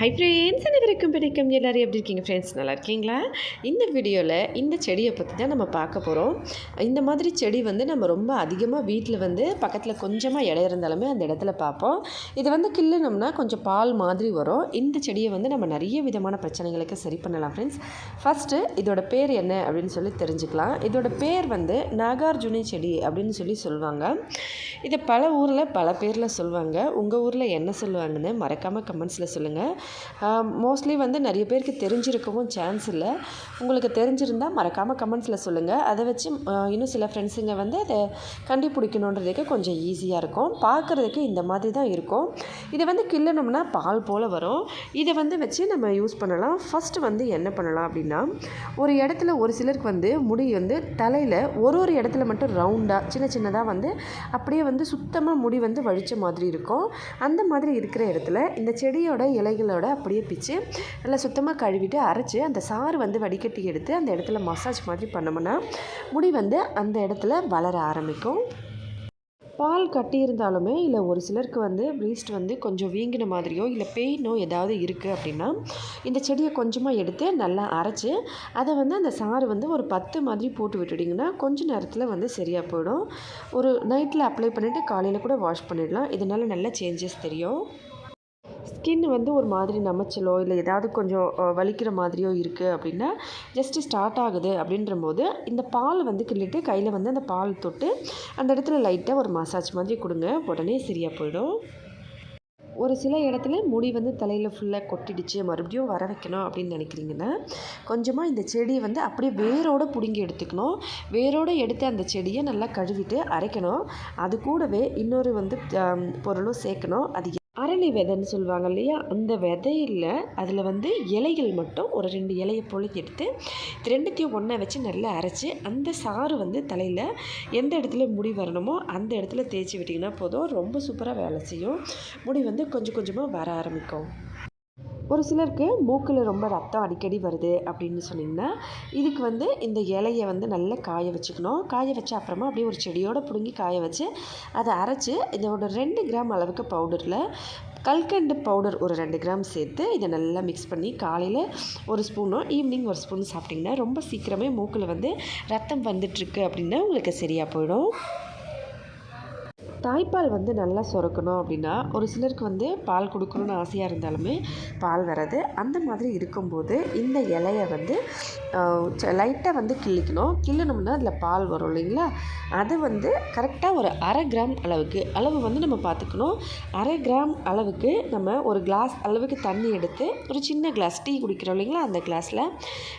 Hi friends அனைவருக்கும் பிடிக்கும்? எல்லோரும் எப்படி இருக்கீங்க ஃப்ரெண்ட்ஸ் நல்லா இருக்கீங்களா? இந்த வீடியோவில் இந்த செடியை பற்றி தான் நம்ம பார்க்க போகிறோம் இந்த மாதிரி செடி வந்து நம்ம ரொம்ப அதிகமாக வீட்டில் வந்து பக்கத்தில் கொஞ்சமாக இடம் இருந்தாலுமே அந்த இடத்துல பார்ப்போம். இது வந்து கிள்ளுனோம்னா கொஞ்சம் பால் மாதிரி வரும். இந்த செடியை வந்து நம்ம நிறைய விதமான பிரச்சனைகளுக்கு சரி பண்ணலாம் ஃப்ரெண்ட்ஸ் ஃபஸ்ட்டு இதோட பேர் என்ன அப்படின்னு சொல்லி தெரிஞ்சுக்கலாம். இதோட பேர் வந்து நாகார்ஜுனி செடி அப்படின்னு சொல்லி சொல்லுவாங்க. இதை பல ஊரில் பல பேரில் சொல்லுவாங்க. உங்கள் ஊரில் என்ன சொல்லுவாங்கன்னு மறக்காமல் கமெண்ட்ஸில் சொல்லுங்கள் மோஸ்ட்லி வந்து நிறைய பேருக்கு தெரிஞ்சிருக்கவும் சான்ஸ் இல்லை. உங்களுக்கு தெரிஞ்சிருந்தால் மறக்காமல் கமெண்ட்ஸில் சொல்லுங்கள் அதை வச்சு இன்னும் சில ஃப்ரெண்ட்ஸுங்க வந்து அதை கண்டுபிடிக்கணுன்றதுக்கு கொஞ்சம் ஈஸியாக இருக்கும். பார்க்குறதுக்கு இந்த மாதிரி தான் இருக்கும். இதை வந்து கிள்ளணும்னா பால் போல் வரும். இதை வந்து வச்சு நம்ம யூஸ் பண்ணலாம். ஃபஸ்ட்டு வந்து என்ன பண்ணலாம் அப்படின்னா ஒரு இடத்துல ஒரு சிலருக்கு வந்து முடி வந்து தலையில் ஒரு ஒரு இடத்துல மட்டும் ரவுண்டாக சின்ன சின்னதாக வந்து அப்படியே வந்து சுத்தமாக முடி வந்து வழித்த மாதிரி இருக்கும். அந்த மாதிரி இருக்கிற இடத்துல இந்த செடியோட இலைகளோட அப்படியே பிச்சு நல்லா சுத்தமாக கழுவிட்டு அரைச்சி அந்த சாறு வந்து வடிகட்டி எடுத்து அந்த இடத்துல மசாஜ் மாதிரி பண்ணோம்னா முடி வந்து அந்த இடத்துல வளர ஆரம்பிக்கும். பால் கட்டியிருந்தாலுமே இல்லை ஒரு சிலருக்கு வந்து ப்ரீஸ்ட் வந்து கொஞ்சம் வீங்கின மாதிரியோ இல்லை பெயினோ ஏதாவது இருக்குது அப்படின்னா இந்த செடியை கொஞ்சமாக எடுத்து நல்லா அரைச்சி அதை வந்து அந்த சாறு வந்து ஒரு பத்து மாதிரி போட்டு விட்டுட்டிங்கன்னா கொஞ்சம் நேரத்தில் வந்து சரியாக போயிடும். ஒரு நைட்டில் அப்ளை பண்ணிவிட்டு காலையில் கூட வாஷ் பண்ணிடலாம். இதனால் நல்ல சேஞ்சஸ் தெரியும். ஸ்கின் வந்து ஒரு மாதிரி நமச்சலோ இல்லை ஏதாவது கொஞ்சம் வலிக்கிற மாதிரியோ இருக்குது அப்படின்னா ஜஸ்ட்டு ஸ்டார்ட் ஆகுது அப்படின்ற போது இந்த பால் வந்து கிள்ளிட்டு கையில் வந்து அந்த பால் தொட்டு அந்த இடத்துல லைட்டாக ஒரு மசாஜ் மாதிரி கொடுங்க. உடனே சரியாக போயிடும். ஒரு சில இடத்துல முடி வந்து தலையில் ஃபுல்லாக கொட்டிடுச்சு மறுபடியும் வர வைக்கணும் அப்படின்னு நினைக்கிறீங்கன்னா கொஞ்சமாக இந்த செடியை வந்து அப்படியே வேரோடு பிடுங்கி எடுத்துக்கணும். வேரோடு எடுத்து அந்த செடியை நல்லா கழுவிட்டு அரைக்கணும். அது கூடவே இன்னொரு வந்து பொருளும் சேர்க்கணும். அது அரளி விதைன்னு சொல்லுவாங்க இல்லையா? அந்த விதையில் அதில் வந்து இலைகள் மட்டும் ஒரு ரெண்டு இலையை பொழுது எடுத்து இது ரெண்டுத்தையும் ஒன்றா வச்சு நல்லா அரைச்சி அந்த சாறு வந்து தலையில் எந்த இடத்துல முடி வரணுமோ அந்த இடத்துல தேய்ச்சி விட்டிங்கன்னா போதும். ரொம்ப சூப்பராக வேலை செய்யும். முடி வந்து கொஞ்சம் கொஞ்சமாக வர ஆரம்பிக்கும். ஒரு சிலருக்கு மூக்கில் ரொம்ப ரத்தம் அடிக்கடி வருது அப்படின்னு சொன்னிங்கன்னா இதுக்கு வந்து இந்த இலையை வந்து நல்லா காய வச்சுக்கணும். காய வச்ச அப்புறமா அப்படியே ஒரு செடியோடு பிடுங்கி காய வச்சு அதை அரைச்சி இதோட ரெண்டு கிராம் அளவுக்கு பவுடரில் கல்கண்டு பவுடர் ஒரு ரெண்டு கிராம் சேர்த்து இதை நல்லா மிக்ஸ் பண்ணி காலையில் ஒரு ஸ்பூனும் ஈவினிங் ஒரு ஸ்பூன் சாப்பிட்டிங்கன்னா ரொம்ப சீக்கிரமே மூக்கில் வந்து ரத்தம் வந்துட்டுருக்கு அப்படின்னா உங்களுக்கு சரியாக போயிடும். தாய்ப்பால் வந்து நல்லா சுரக்கணும் அப்படின்னா ஒரு சிலருக்கு வந்து பால் கொடுக்கணுன்னு ஆசையாக இருந்தாலுமே பால் வராது. அந்த மாதிரி இருக்கும்போது இந்த இலையை வந்து லைட்டாக வந்து கிள்ளிக்கணும். கிள்ளணும்னா அதில் பால் வரும் இல்லைங்களா? அது வந்து கரெக்டாக ஒரு அரை கிராம் அளவுக்கு அளவு வந்து நம்ம பார்த்துக்கணும். அரை கிராம் அளவுக்கு நம்ம ஒரு கிளாஸ் அளவுக்கு தண்ணி எடுத்து ஒரு சின்ன கிளாஸ் டீ குடிக்கிறோம் இல்லைங்களா? அந்த கிளாஸில்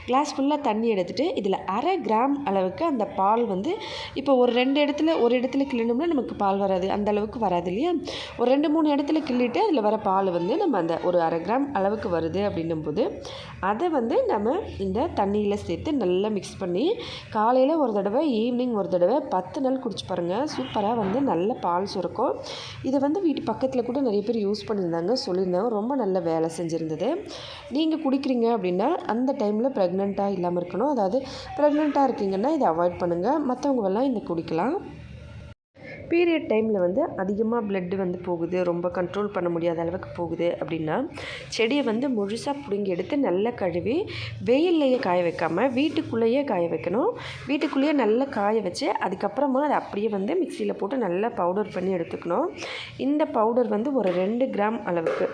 கிளாஸ் ஃபுல்லாக தண்ணி எடுத்துகிட்டு இதில் அரை கிராம் அளவுக்கு அந்த பால் வந்து இப்போ ஒரு ரெண்டு இடத்துல ஒரு இடத்துல கிள்ளணும்னா நமக்கு பால் வர வராது அந்த அளவுக்கு வராது இல்லையா? ஒரு ரெண்டு மூணு இடத்துல கிள்ளிட்டு அதில் வர பால் வந்து நம்ம அந்த ஒரு அரை கிராம் அளவுக்கு வருது அப்படின்னும் போது அதை வந்து நம்ம இந்த தண்ணியில் சேர்த்து நல்லா மிக்ஸ் பண்ணி காலையில் ஒரு தடவை ஈவினிங் ஒரு தடவை பத்து நாள் குடிச்சு பாருங்கள் சூப்பராக வந்து நல்ல பால் சுரக்கும். இதை வந்து வீட்டு பக்கத்தில் கூட நிறைய பேர் யூஸ் பண்ணியிருந்தாங்க சொல்லியிருந்தாங்க. ரொம்ப நல்ல வேலை செஞ்சுருந்தது. நீங்கள் குடிக்கிறீங்க அப்படின்னா அந்த டைமில் ப்ரெக்னெண்ட்டாக இல்லாமல் இருக்கணும். அதாவது ப்ரெக்னெண்ட்டாக இருக்கீங்கன்னா இதை அவாய்ட் பண்ணுங்கள் மற்றவங்கெல்லாம் இந்த குடிக்கலாம். பீரியட் டைமில் வந்து அதிகமாக பிளட்டு வந்து போகுது. ரொம்ப கண்ட்ரோல் பண்ண முடியாத அளவுக்கு போகுது அப்படின்னா செடியை வந்து முழுசாக பிடுங்கி எடுத்து நல்லா கழுவி வெயில்லையே காய வைக்காமல் வீட்டுக்குள்ளேயே காய வைக்கணும். வீட்டுக்குள்ளேயே நல்லா காய வச்சு அதுக்கப்புறமா அதை அப்படியே வந்து மிக்சியில் போட்டு நல்லா பவுடர் பண்ணி எடுத்துக்கணும். இந்த பவுடர் வந்து ஒரு ரெண்டு கிராம் அளவுக்கு.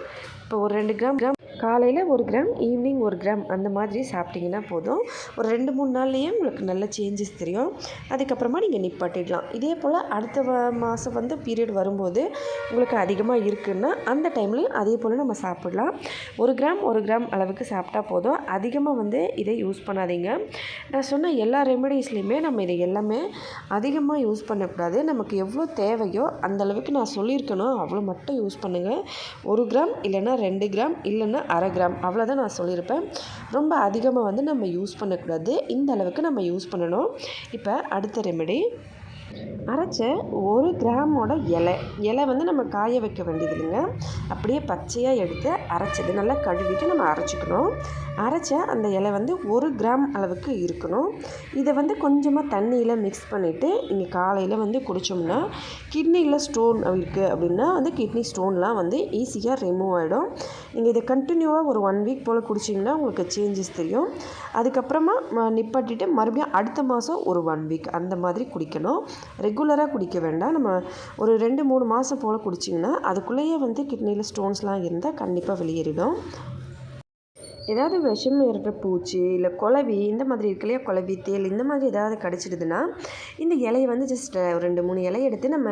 இப்போ ஒரு ரெண்டு கிராம் கிராம் காலையில் ஒரு கிராம் ஈவினிங் ஒரு கிராம் அந்த மாதிரி சாப்பிட்டிங்கன்னா போதும். ஒரு ரெண்டு மூணு நாள்லேயே உங்களுக்கு நல்ல சேஞ்சஸ் தெரியும். அதுக்கப்புறமா நீங்கள் நிப்பாட்டிடலாம். இதே போல் அடுத்த மாதம் வந்து பீரியட் வரும்போது உங்களுக்கு அதிகமாக இருக்குன்னா அந்த டைம்லையும் அதே போல் நம்ம சாப்பிடலாம். ஒரு கிராம் ஒரு கிராம் அளவுக்கு சாப்பிட்டா போதும். அதிகமாக வந்து இதை யூஸ் பண்ணாதீங்க. நான் சொன்ன எல்லா ரெமெடிஸ்லேயுமே நம்ம இதை எல்லாமே அதிகமாக யூஸ் பண்ணக்கூடாது. நமக்கு எவ்வளோ தேவையோ அந்த அளவுக்கு நான் சொல்லியிருக்கணும். அவ்வளோ மட்டும் யூஸ் பண்ணுங்கள் ஒரு கிராம் இல்லைன்னா ரெண்டு கிராம் இல்லைன்னா அரை கிராம் அவ்வளோதான் நான் சொல்லியிருப்பேன். ரொம்ப அதிகமாக வந்து நம்ம யூஸ் பண்ணக்கூடாது. இந்த அளவுக்கு நம்ம யூஸ் பண்ணணும். இப்போ அடுத்த ரெமெடி அரைச்ச ஒரு கிராமோட இலை. இலை வந்து நம்ம காய வைக்க வேண்டியது இல்லைங்க அப்படியே பச்சையாக எடுத்து அரைச்சது நல்லா கழுவிட்டு நம்ம அரைச்சிக்கணும். அரைச்ச அந்த இலை வந்து ஒரு கிராம் அளவுக்கு இருக்கணும். இதை வந்து கொஞ்சமாக தண்ணியில் மிக்ஸ் பண்ணிவிட்டு நீங்கள் காலையில் வந்து குடித்தோம்னா கிட்னியில் ஸ்டோன் இருக்குது அப்படின்னா வந்து கிட்னி ஸ்டோன்லாம் வந்து ஈஸியாக ரிமூவ் ஆகிடும் நீங்கள் இதை கண்டினியூவாக ஒரு ஒன் வீக் போல் குடிச்சிங்கன்னா உங்களுக்கு சேஞ்சஸ் தெரியும். அதுக்கப்புறமா நிப்பாட்டிட்டு மறுபடியும் அடுத்த மாதம் ஒரு ஒன் வீக் அந்த மாதிரி குடிக்கணும். ரெகுலராக குடிக்க வேண்டாம். நம்ம ஒரு ரெண்டு மூணு மாதம் போல் குடிச்சிங்கன்னா அதுக்குள்ளேயே வந்து கிட்னியில் ஸ்டோன்ஸ்லாம் இருந்தால் கண்டிப்பாக வெளியேறிடும். ஏதாவது விஷம் இருக்கிற பூச்சி இல்லை குலவி இந்த மாதிரி இருக்கு இல்லையா குளவி தேல் இந்த மாதிரி ஏதாவது கிடச்சிடுதுன்னா இந்த இலையை வந்து ஜஸ்ட் ஒரு ரெண்டு மூணு இலையை எடுத்து நம்ம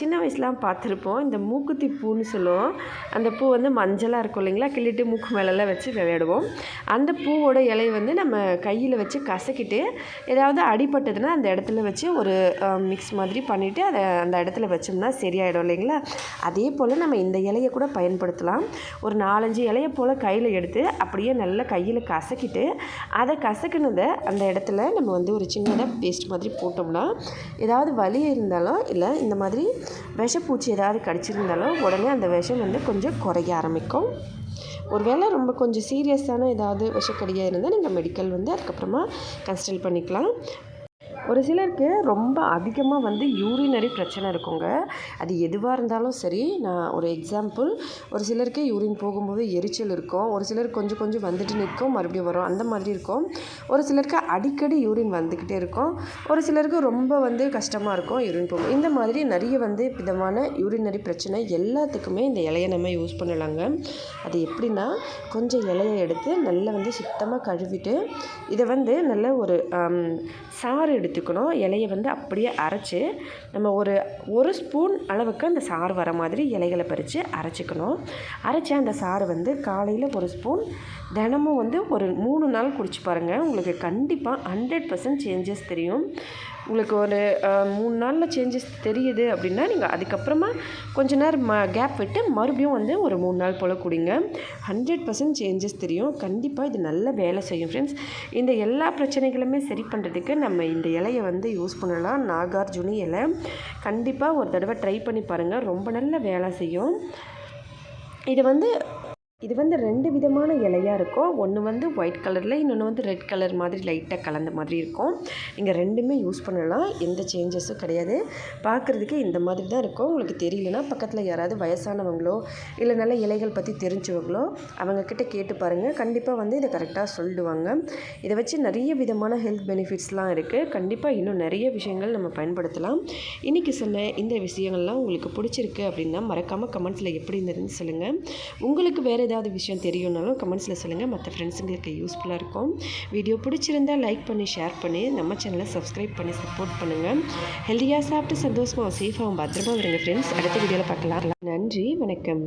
சின்ன வயசுலாம் பார்த்துருப்போம். இந்த மூக்குத்தி பூன்னு சொல்லுவோம். அந்த பூ வந்து மஞ்சளாக இருக்கும் இல்லைங்களா? கிள்ளிட்டு மூக்கு மேலெல்லாம் வச்சு விளையாடுவோம். அந்த பூவோட இலையை வந்து நம்ம கையில் வச்சு கசக்கிட்டு ஏதாவது அடிபட்டதுன்னா அந்த இடத்துல வச்சு ஒரு மிக்ஸ் மாதிரி பண்ணிவிட்டு அதை அந்த இடத்துல வச்சோம்னா சரியாயிடும் இல்லைங்களா? அதே போல் நம்ம இந்த இலையை கூட பயன்படுத்தலாம். ஒரு நாலஞ்சு இலையை போல் கையில் எடுத்து அப்படி அப்படியே நல்லா கையில் கசக்கிட்டு அதை கசக்கினதை அந்த இடத்துல நம்ம வந்து ஒரு சின்னதாக பேஸ்ட் மாதிரி போட்டோம்னா ஏதாவது வலி இருந்தாலும் இல்லை இந்த மாதிரி விஷப்பூச்சி ஏதாவது கடிச்சிருந்தாலும் உடனே அந்த விஷம் வந்து கொஞ்சம் குறைய ஆரம்பிக்கும். ஒருவேளை ரொம்ப கொஞ்சம் சீரியஸான ஏதாவது விஷக்கடியாக இருந்தால் நீங்கள் மெடிக்கல் வந்து அதுக்கப்புறமா கன்சல்ட் பண்ணிக்கலாம். ஒரு சிலருக்கு ரொம்ப அதிகமாக வந்து யூரினரி பிரச்சனை இருக்குங்க. அது எதுவாக இருந்தாலும் சரி நான் ஒரு எக்ஸாம்பிள் ஒரு சிலருக்கு யூரின் போகும்போது எரிச்சல் இருக்கும். ஒரு சிலருக்கு கொஞ்சம் கொஞ்சம் வந்துட்டு நிற்கும் மறுபடியும் வரும். அந்த மாதிரி இருக்கும். ஒரு சிலருக்கு அடிக்கடி யூரின் வந்துக்கிட்டே இருக்கும். ஒரு சிலருக்கு ரொம்ப வந்து கஷ்டமாக இருக்கும் யூரின் போகும். இந்த மாதிரி நிறைய வந்து விதமான யூரினரி பிரச்சனை எல்லாத்துக்குமே இந்த இலையை நம்ம யூஸ் பண்ணலாங்க. அது எப்படின்னா கொஞ்சம் இலையை எடுத்து நல்லா வந்து சுத்தமாக கழுவிட்டு இதை வந்து நல்ல ஒரு சாறு எடுத்து எடுத்துக்கணும். இலையை வந்து அப்படியே அரைச்சி நம்ம ஒரு ஒரு ஸ்பூன் அளவுக்கு அந்த சாறு வர மாதிரி இலைகளை பறித்து அரைச்சிக்கணும். அரைச்சி அந்த சாறு வந்து காலையில் ஒரு ஸ்பூன் தினமும் வந்து ஒரு மூணு நாள் குடிச்சு பாருங்கள் உங்களுக்கு கண்டிப்பாக ஹண்ட்ரட் பர்சன்ட் சேஞ்சஸ் தெரியும். உங்களுக்கு ஒரு மூணு நாளில் சேஞ்சஸ் தெரியுது அப்படின்னா நீங்கள் அதுக்கப்புறமா கொஞ்ச நேரம் ம கேப் விட்டு மறுபடியும் வந்து ஒரு மூணு நாள் போல் குடிங்க. ஹண்ட்ரட் பர்சன்ட் சேஞ்சஸ் தெரியும். கண்டிப்பாக இது நல்ல வேலை செய்யும் ஃப்ரெண்ட்ஸ் இந்த எல்லா பிரச்சனைகளுமே சரி பண்ணுறதுக்கு நம்ம இந்த இலையை வந்து யூஸ் பண்ணலாம். நாகார்ஜுனி இலை. கண்டிப்பாக ஒரு தடவை ட்ரை பண்ணி பாருங்கள் ரொம்ப நல்ல வேலை செய்யும். இது வந்து இது வந்து ரெண்டு விதமான இலையாக இருக்கும். ஒன்று வந்து ஒயிட் கலரில் இன்னொன்று வந்து ரெட் கலர் மாதிரி லைட்டாக கலந்த மாதிரி இருக்கும். நீங்கள் ரெண்டுமே யூஸ் பண்ணலாம். எந்த சேஞ்சஸும் கிடையாது. பார்க்குறதுக்கு இந்த மாதிரி தான் இருக்கும். உங்களுக்கு தெரியலனா பக்கத்தில் யாராவது வயசானவங்களோ இல்லை நல்ல இலைகள் பற்றி தெரிஞ்சவங்களோ அவங்கக்கிட்ட கேட்டு பாருங்கள் கண்டிப்பாக வந்து இதை கரெக்டாக சொல்லிடுவாங்க இதை வச்சு நிறைய விதமான ஹெல்த் பெனிஃபிட்ஸ்லாம் இருக்குது கண்டிப்பாக இன்னும் நிறைய விஷயங்கள் நம்ம பயன்படுத்தலாம். இன்றைக்கி சொன்ன இந்த விஷயங்கள்லாம் உங்களுக்கு பிடிச்சிருக்கு அப்படின்னா மறக்காமல் கமெண்ட்ஸில் எப்படி இருந்ததுன்னு சொல்லுங்கள் உங்களுக்கு வேறு ஏதாவது விஷயம் தெரியும்னாலும் கமெண்ட்ஸில் சொல்லுங்கள் மற்ற ஃப்ரெண்ட்ஸுங்களுக்கு யூஸ்ஃபுல்லாக இருக்கும். வீடியோ பிடிச்சிருந்தால் லைக் பண்ணி ஷேர் பண்ணி நம்ம சேனலை சப்ஸ்கிரைப் பண்ணி சப்போர்ட் பண்ணுங்கள் ஹெல்த்தியாக சாப்பிட்டு சந்தோஷமாக சேஃபாகவும் பத்திரமா வருங்க ஃப்ரெண்ட்ஸ் அடுத்த வீடியோவில் பார்க்கலாம். நன்றி வணக்கம்.